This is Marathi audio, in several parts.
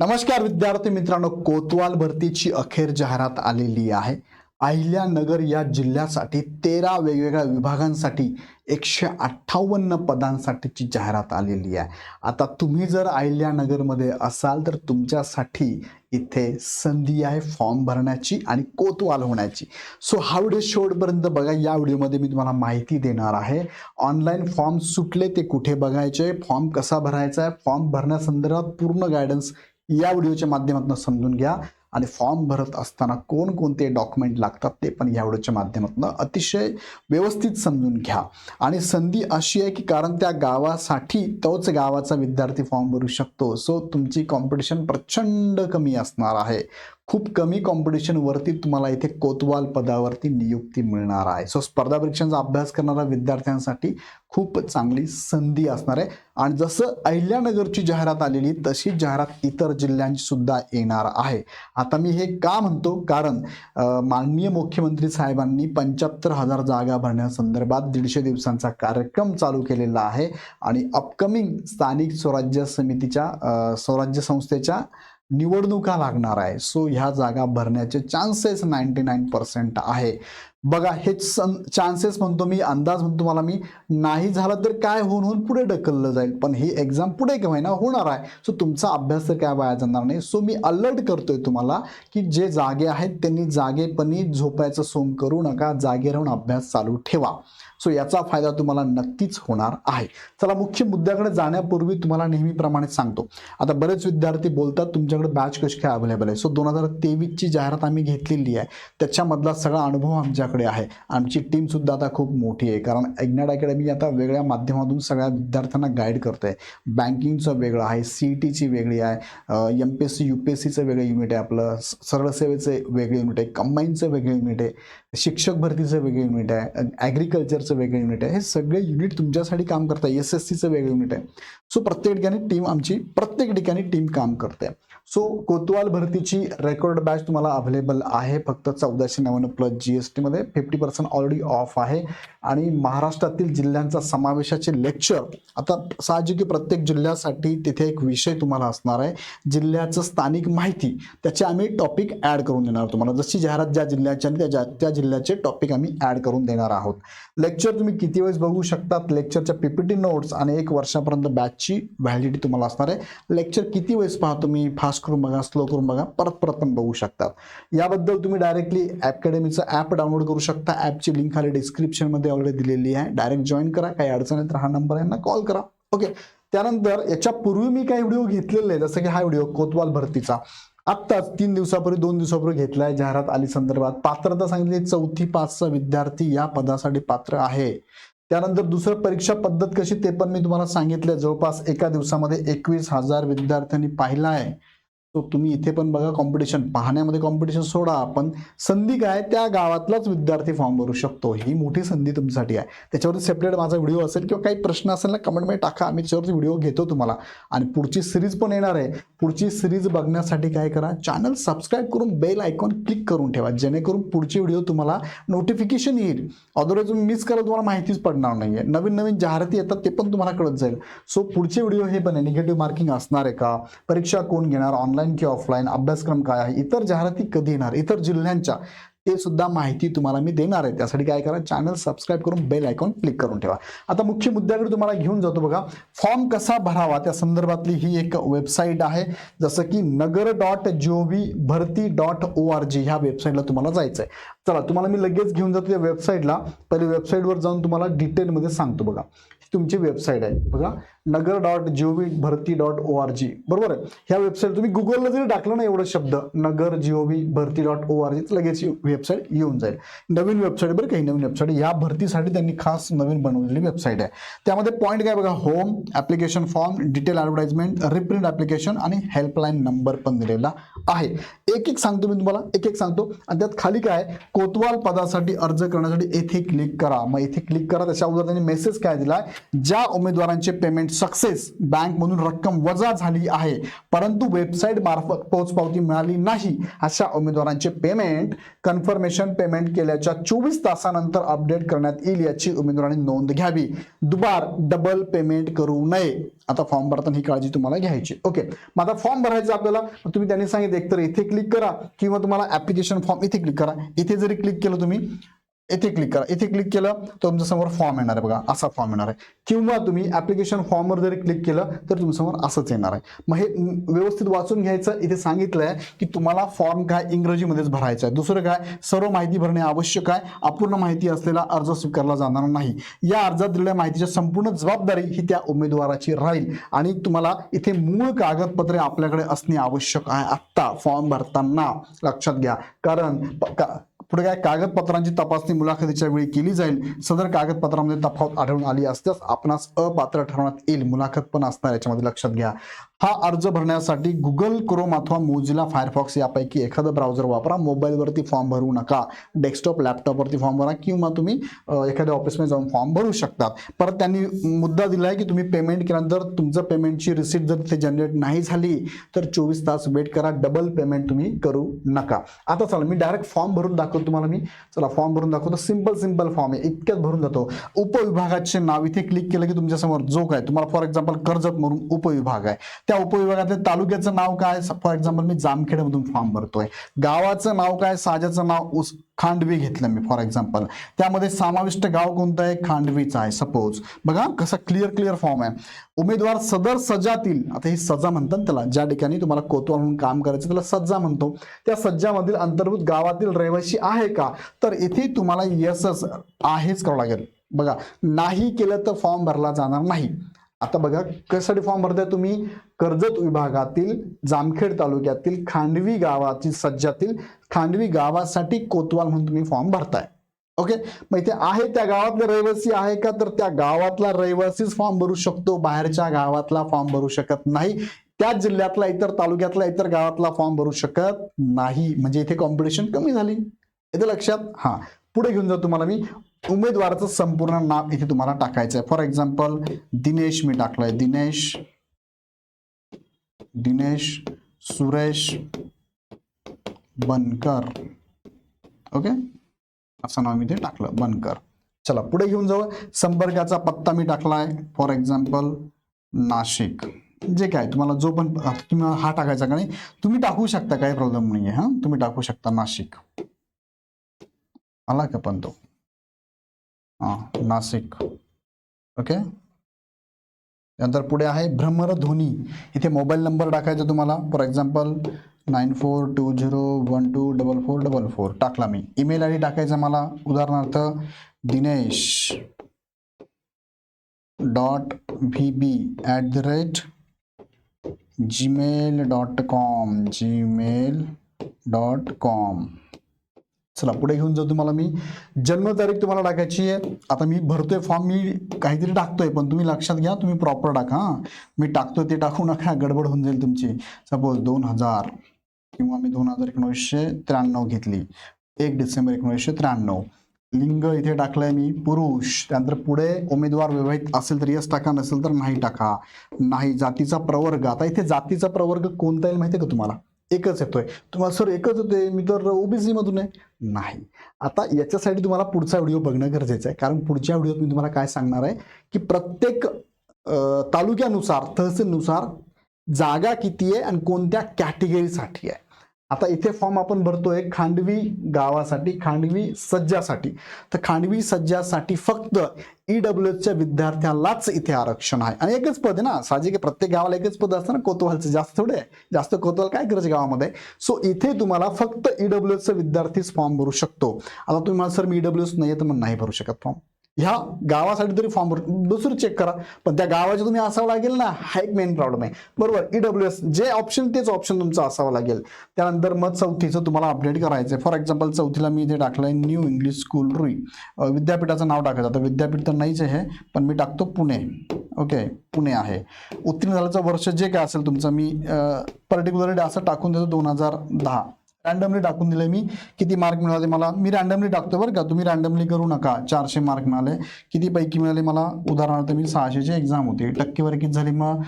नमस्कार विद्यार्थी मित्रांनो कोतवाल भरतीची अखेर जाहिरात आलेली आहे. अहिल्यानगर या जिल्ह्यासाठी तेरा वेगवेगळ्या विभागांसाठी एकशे अठ्ठावन्न पदांसाठीची जाहिरात आलेली आहे. आता तुम्ही जर अहिल्यानगरमध्ये असाल तर तुमच्यासाठी इथे संधी आहे फॉर्म भरण्याची आणि कोतवाल होण्याची. सो हा व्हिडिओ शेवटपर्यंत बघा. या व्हिडिओमध्ये मी तुम्हाला माहिती देणार आहे ऑनलाईन फॉर्म सुटले ते कुठे बघायचे फॉर्म कसा भरायचा आहे फॉर्म भरण्यासंदर्भात पूर्ण गायडन्स या व्हिडिओच्या माध्यमातून समजून घ्या. आणि फॉर्म भरत असताना कोणकोणते डॉक्युमेंट लागतात ते पण या व्हिडिओच्या माध्यमातून अतिशय व्यवस्थित समजून घ्या. आणि संधी अशी आहे की कारण त्या गावासाठी तोच गावाचा विद्यार्थी फॉर्म भरू शकतो. सो तुमची कॉम्पिटिशन प्रचंड कमी असणार आहे. खूप कमी कॉम्पिटिशनवरती तुम्हाला इथे कोतवाल पदावरती नियुक्ती मिळणार आहे. सो स्पर्धा परीक्षांचा अभ्यास करणाऱ्या विद्यार्थ्यांसाठी खूप चांगली संधी असणार आहे. आणि जसं अहिल्यानगरची जाहिरात आलेली तशी जाहिरात इतर जिल्ह्यांची सुद्धा येणार आहे. आता मी हे का म्हणतो? कारण माननीय मुख्यमंत्री साहेबांनी पंच्याहत्तर हजार जागा भरण्यासंदर्भात दीडशे दिवसांचा कार्यक्रम चालू केलेला आहे. आणि अपकमिंग स्थानिक स्वराज्य समितीच्या स्वराज्य संस्थेच्या निवडणुका लागणार आहे. सो ह्या जागा भरण्याचे चान्सेस नाईन्टी नाईन पर्सेंट आहे. बघा हे चान्सेस म्हणतो मी अंदाज म्हणतो मला मी नाही झालं तर काय होऊन होऊन पुढे ढकललं जाईल. पण ही एक्झाम पुढे का होईना होणार आहे. सो तुमचा अभ्यास तर काय वाया जाणार नाही. सो मी अलर्ट करतोय तुम्हाला की जे जागे आहेत त्यांनी जागेपणी झोपायचं सोंग करू नका. जागे राहून अभ्यास चालू ठेवा. सो याचा फायदा तुम्हाला नक्कीच होणार आहे. चला मुख्य मुद्द्याकडे जाण्यापूर्वी तुम्हाला नेहमीप्रमाणे सांगतो. आता बरेच विद्यार्थी बोलतात तुमच्याकडे बॅच कशी काय अवेलेबल आहे? सो दोन हजार तेवीसची जाहिरात आम्ही घेतलेली आहे. त्याच्यामधला सगळा अनुभव आमच्या आमच्याकडे आहे. आमची टीमसुद्धा आता खूप मोठी आहे. कारण इग्नाड अकॅडमी आता वेगळ्या माध्यमातून सगळ्या विद्यार्थ्यांना गाईड करते बँकिंगचं वेगळं आहे. सी ई टीची वेगळी आहे. M P S C U P S सीचं वेगळं युनिट आहे आपलं. सरळ सेवेचं वेगळं युनिट आहे. कंबाईनचं वेगळं युनिट आहे. शिक्षक भरतीचं वेगळं युनिट आहे. ॲग्रिकल्चरचं वेगळं युनिट आहे. हे सगळे युनिट तुमच्यासाठी काम करतात एस एस सीचं वेगळं युनिट आहे. सो प्रत्येक ठिकाणी टीम आमची प्रत्येक ठिकाणी टीम काम करते सो कोतवाल भरतीची रेकॉर्ड बॅच तुम्हाला अवेलेबल आहे. फक्त चौदाशे नव्याण्णव प्लस जी एस टीमध्ये फिफ्टी पर्सेंट ऑलरेडी ऑफ आहे. आणि महाराष्ट्रातील जिल्ह्यांचा समावेशाचे लेक्चर आता साहजिक प्रत्येक जिल्ह्यासाठी तिथे एक विषय तुम्हाला असणार आहे. जिल्ह्याचं स्थानिक माहिती त्याचे आम्ही टॉपिक ॲड करून देणार तुम्हाला. जशी जाहिरात ज्या जिल्ह्याची आणि त्या त्या जिल्ह्याचे टॉपिक आम्ही ॲड करून देणार आहोत. लेक्चर तुम्ही किती वेळेस बघू शकतात? लेक्चरच्या पीपीटी नोट्स आणि एक वर्षापर्यंत बॅचची व्हॅलिडिटी तुम्हाला असणार आहे. लेक्चर किती वेळेस पहा तुम्ही फास्ट करून बघा स्लो करून बघा परत परत पण बघू शकतात. याबद्दल तुम्ही डायरेक्टली अकॅडमीचं ॲप डाउनलोड करू शकता. ॲपची लिंक खाली डिस्क्रिप्शनमध्ये ऑलरेडी दिलेली आहे. डायरेक्ट जॉईन करा. काही अडचण आहे तर हा नंबर यांना कॉल करा. ओके त्यानंतर याच्यापूर्वी मी काही व्हिडिओ घेतलेले आहे जसं की हा व्हिडिओ कोतवाल भरतीचा. आत्ताच तीन दिवसापूर्वी दोन दिवसापूर्वी घेतलाय. जाहिरात आली संदर्भात. पात्रता सांगितली. चौथी पाचचा विद्यार्थी या पदासाठी पात्र आहे. त्यानंतर दुसरं परीक्षा पद्धत कशी ते पण मी तुम्हाला सांगितलं जवळपास एका दिवसामध्ये एकवीस हजार विद्यार्थ्यांनी पाहिला आहे. तो तुम्ही इथे पण बघा कॉम्पिटिशन पाहण्यामध्ये कॉम्पिटिशन सोडा पण संधी काय? त्या गावातलाच विद्यार्थी फॉर्म भरू शकतो. ही मोठी संधी तुमच्यासाठी आहे. त्याच्यावरती सेपरेट माझा व्हिडिओ असेल किंवा काही प्रश्न असेल ना कमेंटमध्ये टाका. आम्ही त्याच्यावरती व्हिडिओ घेतो तुम्हाला. आणि पुढची सिरीज पण येणार आहे. पुढची सिरीज बघण्यासाठी काय करा? चॅनल सबस्क्राईब करून बेल आयकॉन क्लिक करून ठेवा. जेणेकरून पुढची व्हिडिओ तुम्हाला नोटिफिकेशन येईल. अदरवाईज तुम्ही मिस करा तुम्हाला माहितीच पडणार नाही आहे नवीन नवीन जाहिराती येतात ते पण तुम्हाला कळत जाईल. सो पुढचे व्हिडिओ हे पण आहे निगेटिव्ह मार्किंग असणार आहे का? परीक्षा कोण घेणार? ऑनलाईन की ऑफलाईन अभ्यासक्रम काय आहे इतर जाहिराती कधी येणार इतर जिल्ह्यांच्या ते सुद्धा माहिती तुम्हाला मी देणार आहे. त्यासाठी काय करा चॅनल सबस्क्राईब करून बेल आयकॉन क्लिक करून ठेवा. आता मुख्य मुद्द्याकडे तुम्हाला घेऊन जातो बघा. फॉर्म कसा भरावा? त्या संदर्भातली ही एक वेबसाईट आहे. जसं की Nagar dot G O V Bharti dot O R G ह्या वेबसाईटला तुम्हाला जायचं आहे चला तुम्हाला मी लगेच घेऊन जातो त्या वेबसाईटला पहिले वेबसाईटवर जाऊन तुम्हाला डिटेलमध्ये सांगतो बघा. तुमची वेबसाईट आहे. बघा. Nagar dot G V Bharti dot O R G बरोबर आहे? ह्या वेबसाईट तुम्ही गुगलला जरी टाकलं ना एवढं शब्द Nagar G V Bharti dot O R G लगेच वेबसाईट येऊन जाईल. नवीन वेबसाईट बरं काही नवीन वेबसाईट या भरतीसाठी त्यांनी खास नवीन बनवलेली वेबसाईट आहे. त्यामध्ये पॉईंट काय बघा? Home application form detail advertisement reprint application आणि हेल्पलाईन नंबर पण दिलेला आहे. एक एक सांगतो मी तुम्हाला एक एक सांगतो. आणि त्यात खाली काय कोतवाल पदासाठी अर्ज करण्यासाठी येथे क्लिक करा. मग येथे क्लिक करा त्याच्या अगोदर त्यांनी मेसेज काय दिला ज्या उमेदवारांचे पेमेंट पेमेंट सक्सेस बँकमधून रक्कम वजा झाली आहे. परंतु वेबसाईट मार्फत पोचपावती मिळाली नाही. अशा उमेदवारांचे पेमेंट कन्फर्मेशन पेमेंट केल्याच्या चोवीस तासानंतर अपडेट करण्यात येईल याची उमेदवारांनी नोंद घ्यावी. दुबार डबल पेमेंट करू नये. आता फॉर्म भरताना ही काळजी तुम्हाला घ्यायची. ओके मग आता फॉर्म भरायचा आपल्याला. तुम्ही त्यांनी सांगितलं एकतर इथे क्लिक करा किंवा तुम्हाला ऍप्लिकेशन फॉर्म इथे क्लिक करा. इथे जरी क्लिक केलं तुम्ही इथे क्लिक करा. इथे क्लिक केलं तर तुमच्यासमोर फॉर्म येणार आहे बघा. असा फॉर्म येणार आहे. किंवा तुम्ही ऍप्लिकेशन फॉर्मवर जरी क्लिक केलं तर तुमच्यासमोर असंच येणार आहे. मग हे व्यवस्थित वाचून घ्यायचं. इथे सांगितलंय की तुम्हाला फॉर्म काय इंग्रजीमध्येच भरायचा आहे. दुसरं काय? सर्व माहिती भरणे आवश्यक आहे. अपूर्ण माहिती असलेला अर्ज स्वीकारला जाणार नाही. या अर्जात दिलेल्या माहितीची संपूर्ण जबाबदारी ही त्या उमेदवाराची राहील. आणि तुम्हाला इथे मूळ कागदपत्रे आपल्याकडे असणे आवश्यक आहे आत्ता फॉर्म भरताना. लक्षात घ्या. कारण पुढे काय कागदपत्रांची तपासणी मुलाखतीच्या वेळी केली जाईल? सदर कागदपत्रामध्ये तफावत आढळून आली असल्यास आपणास अपात्र ठरवण्यात येईल. मुलाखत पण असणार याच्यामध्ये लक्षात घ्या. हा अर्ज भरण्यासाठी गुगल क्रोम अथवा मोजिला फायरफॉक्स यापैकी एखादं ब्राउझर वापरा. मोबाईलवरती फॉर्म भरू नका. डेस्कटॉप लॅपटॉपवरती फॉर्म भरा किंवा तुम्ही एखाद्या ऑफिसमध्ये जाऊन फॉर्म भरू शकतात. परत त्यांनी मुद्दा दिला आहे की तुम्ही पेमेंट केल्यानंतर तुमचं पेमेंटची रिसिप्ट जर तिथे जनरेट नाही झाली तर चोवीस तास वेट करा. डबल पेमेंट तुम्ही करू नका. आता चला मी डायरेक्ट फॉर्म भरून दाखवतो तुम्हाला मी. चला फॉर्म भरून दाखवतो. सिंपल सिंपल फॉर्म आहे. इतक्यात भरून जातो. उपविभागाचे नाव इथे क्लिक केलं की तुमच्यासमोर जो काय तुम्हाला फॉर एक्झाम्पल कर्जत म्हणून उपविभाग आहे. त्या उपविभागातल्या तालुक्याचं नाव काय? फॉर एक्झाम्पल मी जामखेडमधून फॉर्म भरतोय. गावाचं नाव काय? साजाचं नाव उस खांडवी घेतलं मी फॉर एक्झाम्पल त्यामध्ये समाविष्ट गाव कोणतं आहे? खांडवीचं आहे सपोज बघा कसा क्लिअर क्लिअर फॉर्म आहे. उमेदवार सदर सजातील आता ही सजा म्हणतात त्याला ज्या ठिकाणी तुम्हाला कोतवाल म्हणून काम करायचं त्याला सज्जा म्हणतो. त्या सज्जामधील अंतर्भूत गावातील रहिवासी आहे का? तर इथे तुम्हाला यसच आहेच करावं लागेल. बघा नाही केलं तर फॉर्म भरला जाणार नाही. आता बघा कशासाठी फॉर्म भरताय तुम्ही? कर्जत विभागातील जामखेड तालुक्यातील खांडवी गावातील सज्जातील खांडवी गावासाठी कोतवाल म्हणून तुम्ही फॉर्म भरताय. ओके मग इथे आहे त्या गावातले रहिवासी आहे का? तर त्या गावातला रहिवासीच फॉर्म भरू शकतो. बाहेरच्या गावातला फॉर्म भरू शकत नाही. त्याच जिल्ह्यातला इतर तालुक्यातला इतर गावातला फॉर्म भरू शकत नाही. म्हणजे इथे कॉम्पिटिशन कमी झाली. इथे लक्षात. हा. पुढे घेऊन जातो तुम्हाला मी. उमेदवाराचं संपूर्ण नाव इथे तुम्हाला टाकायचं आहे फॉर एक्झाम्पल दिनेश मी टाकलंय. दिनेश दिनेश सुरेश बनकर. ओके असं नाव मी ते टाकलं. बनकर. चला पुढे घेऊन जाऊ. संपर्काचा पत्ता मी टाकलाय. For example Nashik. जे काय तुम्हाला जो पण तुम्ही हा टाकायचा का नाही? तुम्ही टाकू शकता काही प्रॉब्लेम नाहीये हा. तुम्ही टाकू शकता नाशिक. आला का पण तो? हां नाशिक ओके? त्यानंतर पुढे आहे भ्रमरध्वनी. इथे मोबाईल नंबर टाकायचा तुम्हाला. For example nine four two zero one two double four double four टाकला मी. ईमेल आय डी टाकायचा मला. उदाहरणार्थ Dinesh dot V B at the rate Gmail dot com Gmail dot com चला पुढे घेऊन जाऊ तुम्हाला मी. जन्मतारीख तुम्हाला टाकायची आहे. आता मी भरतोय फॉर्म मी काहीतरी टाकतोय पण तुम्ही लक्षात घ्या तुम्ही प्रॉपर टाका हां. मी टाकतोय ते टाकू नका गडबड होऊन जाईल तुमची. सपोज दोन हजार किंवा मी दोन हजार एकोणीसशे त्र्याण्णव घेतली. एक डिसेंबर एकोणीसशे त्र्याण्णव. लिंग इथे टाकलंय मी पुरुष. त्यानंतर पुढे उमेदवार विवाहित असेल तर यस टाका नसेल तर नाही टाका. नाही जातीचा प्रवर्ग. आता इथे जातीचा प्रवर्ग कोणता येईल माहिती आहे का तुम्हाला? एकच येतोय. तुम्हाला सर एकच होते मी तर ओबीसीमधून आहे. नाही. आता याच्यासाठी तुम्हाला पुढचा व्हिडिओ बघणं गरजेचं आहे. कारण पुढच्या व्हिडिओत मी तुम्हाला काय सांगणार आहे की प्रत्येक तालुक्यानुसार तहसीलनुसार जागा किती आहे आणि कोणत्या कॅटेगरीसाठी आहे. आता इथे फॉर्म आपण भरतोय खांडवी गावासाठी खांडवी सज्जासाठी. तर खांडवी सज्जासाठी फक्त ई डब्ल्यू एसच्या विद्यार्थ्यालाच इथे आरक्षण आहे. आणि एकच पद आहे ना साहजिक प्रत्येक गावाला एकच पद असतं ना कोतवालचं जास्त थोडे आहे. जास्त कोतवाल काय करायचं गावामध्ये? सो इथे तुम्हाला फक्त ई डब्ल्यू एसचा विद्यार्थीच फॉर्म भरू शकतो. आता तुम्ही मला सर मी ई डब्ल्यू एस नाही तर मग नाही भरू शकत फॉर्म. ह्या गावासाठी तरी फॉर्म दुसरं चेक करा. पण त्या गावाचे तुम्ही असावं लागेल ना हा एक मेन प्रॉब्लेम आहे. बरोबर? ई डब्ल्यू एस जे ऑप्शन तेच ऑप्शन तुमचं असावं लागेल. त्यानंतर मग चौथीचं तुम्हाला अपडेट करायचं आहे फॉर एक्झाम्पल चौथीला मी इथे टाकलं आहे न्यू इंग्लिश स्कूल रुई विद्यापीठाचं नाव टाकायचं. आता विद्यापीठ तर नाहीच आहे पण मी टाकतो पुणे. ओके पुणे आहे. उत्तीर्ण झाल्याचं वर्ष जे काय असेल तुमचं मी पर्टिक्युलरली असं टाकून देतो दोन हजार दहा. रँडमली टाकून दिले मी. किती मार्क मिळाले मला? मी रँडमली टाकतो बरं का. तुम्ही रँडमली करू नका. चारशे मार्क मिळाले. किती पैकी मिळाले मला? उदाहरणार्थ मी सहाशेची एक्झाम होती. टक्केवारी किती झाली मग?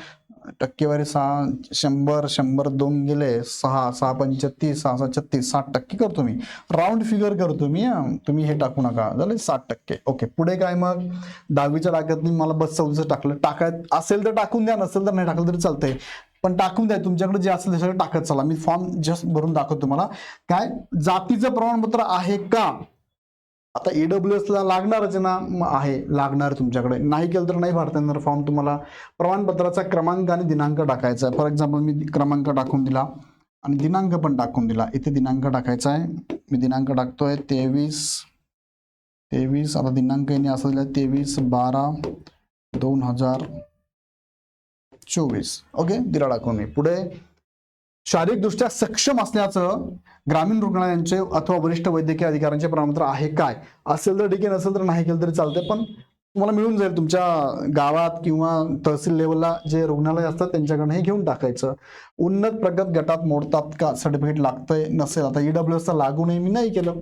टक्केवारी सहा शंभर शंभर दोन गेले. सहा सहा पंचतीस सहा सहा छत्तीस साठ टक्के करतो मी. राऊंड फिगर करतो मी तुम्ही हे टाकू नका. झाले साठ टक्के. ओके पुढे काय मग? दहावीच्या टाक्यात मी मला बस चौथीचं टाकलं. टाकायत असेल तर टाकून द्या नसेल तर नाही टाकलं तरी चालतंय. पण टाकून द्या तुमच्याकडे जे असेल त्याच्याकडे टाकत चला. मी फॉर्म जस्ट भरून दाखवतो तुम्हाला. काय? जातीचं प्रमाणपत्र आहे का? आता ईडब्ल्यू एसला लागणारच ना? मग आहे. लागणार तुमच्याकडे. नाही केलं तर नाही भरता येणार फॉर्म तुम्हाला. प्रमाणपत्राचा क्रमांक आणि दिनांक टाकायचा आहे. फॉर एक्झाम्पल मी क्रमांक टाकून दिला आणि दिनांक पण टाकून दिला. इथे दिनांक टाकायचा आहे. मी दिनांक टाकतोय तेवीस तेवीस. आता दिनांक याने असं दिला तेवीस बारा दोन हजार चोवीस. ओके दिला दाखवणे पुढे शारीरिकदृष्ट्या सक्षम असण्याचं ग्रामीण रुग्णालयांचे अथवा वरिष्ठ वैद्यकीय अधिकाऱ्यांचे प्रमाणपत्र आहे काय? असेल तर ठीक आहे नसेल तर नाही केलं तरी चालते पण तुम्हाला मिळून जाईल तुमच्या गावात किंवा तहसील लेवलला जे रुग्णालय असतात त्यांच्याकडनं हे घेऊन टाकायचं. उन्नत प्रगत गटात मोडतात का? सर्टिफिकेट लागतंय नसेल. आता ईडब्ल्यू एसचा लागू नाही मी नाही केलं.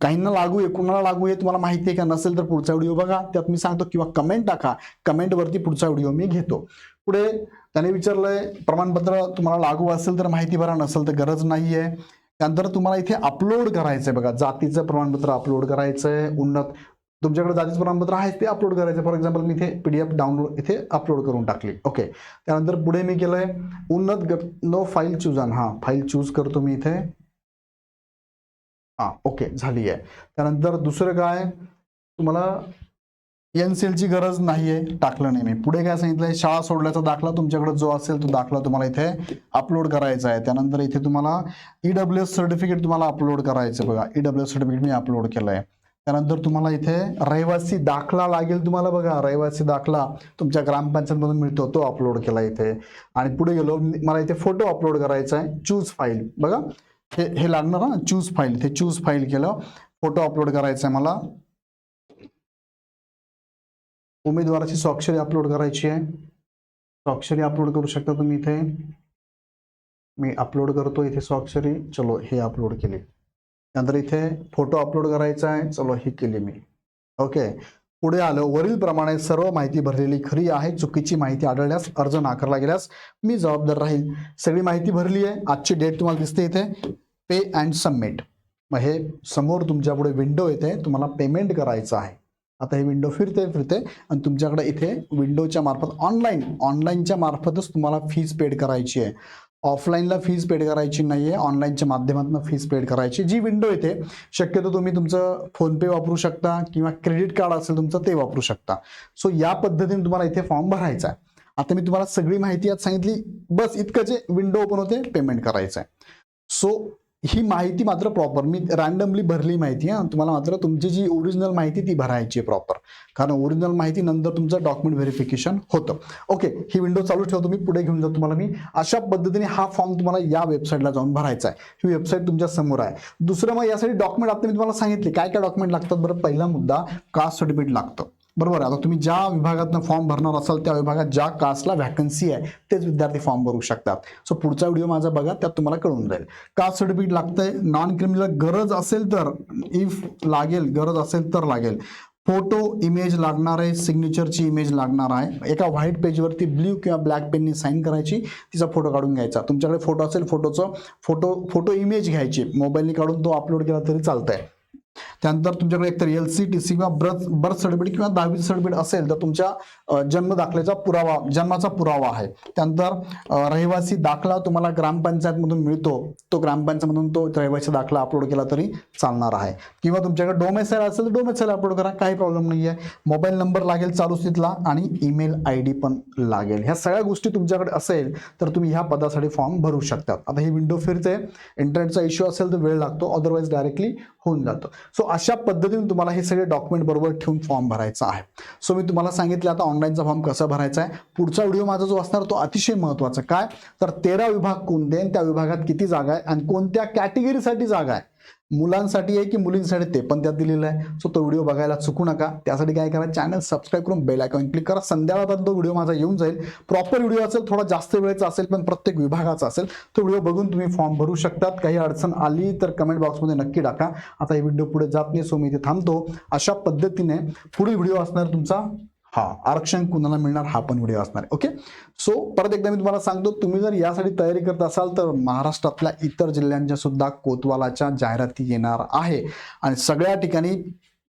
काहींना लागू आहे कुणाला लागू आहे तुम्हाला माहिती आहे का? नसेल तर पुढचा व्हिडिओ बघा. त्यात मी सांगतो किंवा कमेंट टाका. कमेंटवरती पुढचा व्हिडिओ मी घेतो. पुढे त्याने विचारलंय प्रमाणपत्र तुम्हाला लागू असेल तर माहिती भरा नसेल तर गरज नाही आहे. त्यानंतर तुम्हाला इथे अपलोड करायचंय बघा. जातीचं प्रमाणपत्र अपलोड करायचंय. उन्नत तुमच्याकडे जातीचं प्रमाणपत्र आहे ते अपलोड करायचं फॉर एक्झाम्पल मी इथे पी डी एफ डाउनलोड इथे अपलोड करून टाकली. ओके त्यानंतर पुढे मी केलंय उन्नत ग नो फाईल चूज आण हा फाईल चूज करतो मी इथे. हा ओके झाली आहे. त्यानंतर दुसरं काय तुम्हाला एन ची गरज नाहीये टाकलं नाही मी. पुढे काय सांगितलंय? शाळा सोडल्याचा दाखला तुमच्याकडे जो असेल तो दाखला तुम्हाला इथे अपलोड करायचा आहे. त्यानंतर इथे तुम्हाला ईडब्ल्यू एस सर्टिफिकेट तुम्हाला अपलोड करायचं बघा. ईडब्ल्यू एस सर्टिफिकेट मी अपलोड केलंय. त्यानंतर तुम्हाला इथे रहिवासी दाखला लागेल तुम्हाला बघा. रहिवासी दाखला तुमच्या ग्रामपंचायतमधून मिळतो तो अपलोड केला इथे. आणि पुढे गेलो मला इथे फोटो अपलोड करायचा आहे. चूज फाईल बघा. हे हे लागणार ना? चूज फाईल ते चूज फाईल केलं फोटो अपलोड करायचा आहे मला. उमेदवाराची स्वाक्षरी अपलोड करायची आहे. स्वाक्षरी अपलोड करू शकता तुम्ही इथे. मी अपलोड करतो इथे स्वाक्षरी. चलो हे अपलोड केली. नंतर इथे फोटो अपलोड करायचा आहे. चलो हे केली मी. ओके पुढे आलं वरील प्रमाणे सर्व माहिती भरलेली खरी आहे चुकीची माहिती आढळल्यास अर्ज नाकारला गेल्यास मी जबाबदार राहील. सगळी माहिती भरली आहे आजची डेट तुम्हाला दिसते इथे. Pay and submit. मग हे समोर तुमच्यापुढे विंडो येते तुम्हाला पेमेंट करायचं आहे. आता हे विंडो फिरते फिरते आणि तुमच्याकडे इथे विंडोच्या मार्फत ऑनलाईन ऑनलाईनच्या मार्फतच तुम्हाला फीज पेड करायची आहे. ऑफलाईनला फीज पेड करायची नाही आहे ऑनलाईनच्या माध्यमातून फीज पेड करायची. जी विंडो येते शक्यतो तुम्ही तुमचं फोनपे वापरू शकता किंवा क्रेडिट कार्ड असेल तुमचं ते वापरू शकता. सो या पद्धतीने तुम्हाला इथे फॉर्म भरायचा आहे. आता मी तुम्हाला सगळी माहिती यात सांगितली. बस इतकंच विंडो ओपन होते पेमेंट करायचं आहे. सो ही माहिती मात्र प्रॉपर मी रॅन्डमली भरली माहिती हां. तुम्हाला मात्र तुमची जी ओरिजिनल माहिती ती भरायची आहे प्रॉपर कारण ओरिजिनल माहिती नंतर तुमचं डॉक्युमेंट व्हेरिफिकेशन होतं. ओके ही विंडो चालू ठेवतो मी. पुढे घेऊन जातो तुम्हाला मी. अशा पद्धतीने हा फॉर्म तुम्हाला या वेबसाईटला जाऊन भरायचा आहे. ही वेबसाईट तुमच्यासमोर आहे. दुसरं मग यासाठी डॉक्युमेंट आता मी तुम्हाला सांगितले. काय काय डॉक्युमेंट लागतात बरं? पहिला मुद्दा कास्ट सर्टिफिकेट लागतं. बरोबर आहे. आता तुम्ही ज्या विभागातनं फॉर्म भरणार असाल त्या विभागात ज्या कास्टला व्हॅकन्सी आहे तेच विद्यार्थी फॉर्म भरू शकतात. सो पुढचा व्हिडिओ माझा बघा त्यात तुम्हाला कळून जाईल. कास्ट सर्टिफिकेट लागतंय नॉन क्रिमिनल गरज असेल तर इफ लागेल गरज असेल तर लागेल. फोटो इमेज लागणार आहे सिग्नेचरची इमेज लागणार आहे. एका व्हाईट पेजवरती ब्ल्यू किंवा ब्लॅक पेननी साईन करायची तिचा फोटो काढून घ्यायचा. तुमच्याकडे फोटो असेल फोटोचं फोटो फोटो इमेज घ्यायची. मोबाईलने काढून तो अपलोड केला तरी चालतंय. त्यानंतर तुमच्याकडे एकतर एल सी टी सी किंवा ब्रथ बर्थ सर्टिफिकेट किंवा दहावी सर्टिफिकेट असेल तर तुमच्या जन्म दाखल्याचा पुरावा जन्माचा पुरावा आहे. त्यानंतर रहिवासी दाखला तुम्हाला ग्रामपंचायतमधून मिळतो. तो ग्रामपंचायतमधून तो रहिवासी दाखला अपलोड केला तरी चालणार आहे. किंवा तुमच्याकडे डोमेसाईल असेल तर डोमेसाईल अपलोड करा काही प्रॉब्लेम नाही आहे मोबाईल नंबर लागेल चालू स्थितीला आणि ईमेल आय डी पण लागेल. ह्या सगळ्या गोष्टी तुमच्याकडे असेल तर तुम्ही ह्या पदासाठी फॉर्म भरू शकतात. आता ही विंडो फिरते इंटरनेटचा इश्यू असेल तर वेळ लागतो. अदरवाईज डायरेक्टली होऊन जातं. सो अशा पद्धतीने तुम्हाला हे सगळे डॉक्युमेंट बरोबर ठेवून फॉर्म भरायचा आहे. सो मी तुम्हाला सांगितलं आता ऑनलाईनचा फॉर्म कसा भरायचा आहे. पुढचा व्हिडिओ माझा जो असणार तो अतिशय महत्त्वाचा काय? तर तेरा विभाग कोणते? आणि त्या विभागात किती जागा आहे? आणि कोणत्या कॅटेगरीसाठी जागा आहे? मुलांसाठी आहे की मुलींसाठी ते पण त्यात दिलेलं आहे. सो तो व्हिडिओ बघायला चुकू नका. त्यासाठी काय करा चॅनल सबस्क्राईब करून बेल आयकॉन क्लिक करा. संध्याकाळपर्यंत तो व्हिडिओ माझा येऊन जाईल. प्रॉपर व्हिडिओ असेल थोडा जास्त वेळेचा असेल पण प्रत्येक विभागाचा असेल तो व्हिडिओ बघून तुम्ही फॉर्म भरू शकतात. काही अडचण आली तर कमेंट बॉक्समध्ये नक्की टाका. आता हे व्हिडिओ पुढे जात नाही सो मी इथे थांबतो. अशा पद्धतीने पुढील व्हिडिओ असणार तुमचा हा आरक्षण कुणाला मिळणार हा पण व्हिडिओ असणार आहे ओके सो परत एकदा मी तुम्हाला सांगतो तुम्ही जर यासाठी तयारी करत असाल तर महाराष्ट्रातल्या इतर जिल्ह्यांच्या सुद्धा कोतवालाच्या जाहिराती येणार आहे. आणि सगळ्या ठिकाणी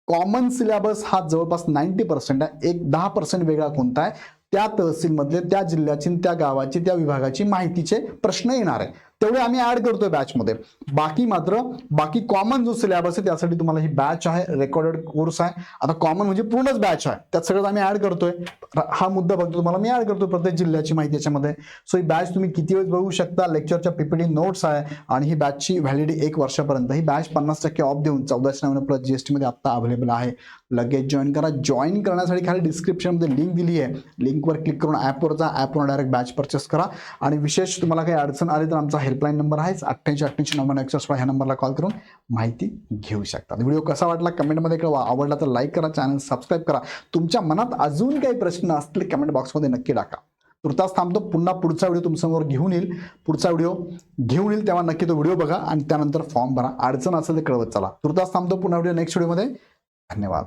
कॉमन सिलेबस हा जवळपास नाईन्टी पर्सेंट आहे एक दहा पर्सेंट वेगळा कोणता आहे त्या तहसीलमधले त्या जिल्ह्याची त्या गावाची त्या विभागाची माहितीचे प्रश्न येणार आहे. तेवढे आम्ही ऍड करतोय बॅचमध्ये बाकी मात्र बाकी कॉमन जो सिलेबस आहे त्यासाठी तुम्हाला ही बॅच आहे रेकॉर्डेड कोर्स आहे. आता कॉमन म्हणजे पूर्णच बॅच आहे. त्यात सगळं आम्ही ऍड करतोय. हा मुद्दा बघतो तुम्हाला मी ऍड करतोय प्रत्येक जिल्ह्याची माहिती याच्यामध्ये. सो ही बॅच तुम्ही किती वेळ बघू शकता लेक्चरच्या पीपीडी नोट्स आहे आणि ही बॅचची व्हॅलिडिटी एक वर्षापर्यंत. ही बॅच पन्नास टक्के ऑफ देऊन चौदाशे नव्याण्णव प्लस जीएसटीमध्ये आत्ता अवेलेबल आहे. लगेच जॉईन करा. जॉईन करण्यासाठी खाली डिस्क्रिप्शनमध्ये लिंक दिली आहे. लिंकवर क्लिक करून ॲपवर जा ॲपवर डायरेक्ट बॅच परचेस करा. आणि विशेष तुम्हाला काही अडचण आली तर आमचा हेल्पलाईन नंबर आहेच. अठ्ठ्याऐंशी अठ्ठ्याऐंशी नव्याण्णव एकसष्ट ह्या नंबरला कॉल करून माहिती घेऊ शकता. व्हिडिओ कसा वाटला? कमेंटमध्ये कळवा आवडला तर लाईक करा चॅनल सबस्क्राईब करा. तुमच्या मनात अजून काही प्रश्न असतील कमेंट बॉक्समध्ये नक्की टाका. तुर्तास थांबतो. पुन्हा पुढचा व्हिडिओ तुमच्यासमोर घेऊन येईल. पुढचा व्हिडिओ घेऊन येईल तेव्हा नक्की तो व्हिडिओ बघा आणि त्यानंतर फॉर्म भरा. अडचण असेल तर कळवत चला. तुर्तास थांबतो. पुन्हा व्हिडिओ नेक्स्ट व्हिडिओमध्ये धन्यवाद.